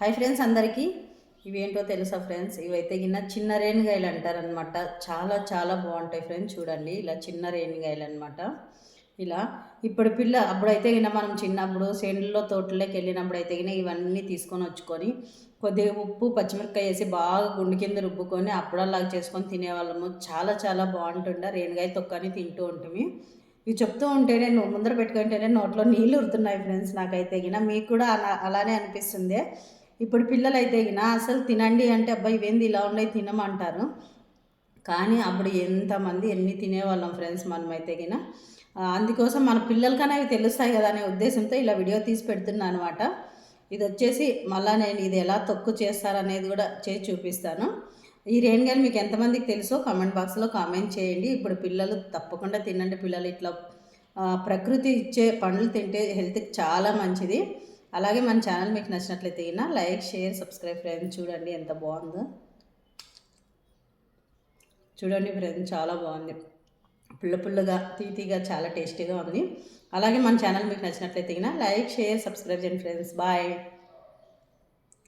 Hi friends అందరికీ. ఇవేంటో తెలుసా friends? ఇవైతే గిన్న చిన్న రేణిగాయలు అంటారనమాట చాలా చాలా బాగుంటాయి ఫ్రెండ్స్ చూడండి. ఇలా చిన్న రేణిగాయలు అనమాట ఇలా ఇప్పుడు పిల్ల అప్పుడైతే గిన మనం చిన్నప్పుడు చేనుల్లో తోటలోకి వెళ్ళినప్పుడు అయితే గిన ఇవన్నీ తీసుకొని వచ్చుకొని కొద్దిగా ఉప్పు పచ్చిమిరపకాయ వేసి బాగా గుండు కింద రుబ్బుకొని అప్పుడల్లాగా చేసుకొని తినేవాళ్ళము. చాలా చాలా బాగుంటుండే. రేణిగాయ తొక్కని తింటూ ఉంటుంది ఇవి చెప్తూ ఉంటేనే నువ్వు ముందర పెట్టుకుంటేనే నోట్లో నీళ్ళు ఉడుతున్నాయి ఫ్రెండ్స్ నాకైతే గిన మీకు కూడా అలా అలానే అనిపిస్తుంది. ఇప్పుడు పిల్లలు అయితే గిన అసలు తినండి అంటే అబ్బాయి ఇవేంది ఇలా ఉన్నాయి తినమంటారు. కానీ అప్పుడు ఎంతమంది ఎన్ని తినేవాళ్ళం ఫ్రెండ్స్ మనమైతే గిన. అందుకోసం మన పిల్లలకనే అవి తెలుస్తాయి కదా అనే ఉద్దేశంతో ఇలా వీడియో తీసి పెడుతున్నాను అనమాట ఇది వచ్చేసి మళ్ళీ నేను ఇది ఎలా తొక్కు చేస్తారనేది కూడా చేసి చూపిస్తాను. ఈ రేణిగాయలు మీకు ఎంతమందికి తెలుసో కామెంట్ బాక్స్లో కామెంట్ చేయండి. ఇప్పుడు పిల్లలు తప్పకుండా తినండి పిల్లలు. ఇట్లా ప్రకృతి ఇచ్చే పండ్లు తింటే హెల్త్కి చాలా మంచిది. అలాగే మన ఛానల్ మీకు నచ్చినట్లయితే అయినా లైక్ షేర్ సబ్స్క్రైబ్ ఫ్రెండ్స్ చూడండి ఎంత బాగుందో. చూడండి ఫ్రెండ్స్ చాలా బాగుంది. పుల్ల పుల్లగా తీతిగా చాలా టేస్టీగా ఉంది. అలాగే మన ఛానల్ మీకు నచ్చినట్లయితే అయినా లైక్ షేర్ సబ్స్క్రైబ్ చేయండి ఫ్రెండ్స్. బాయ్.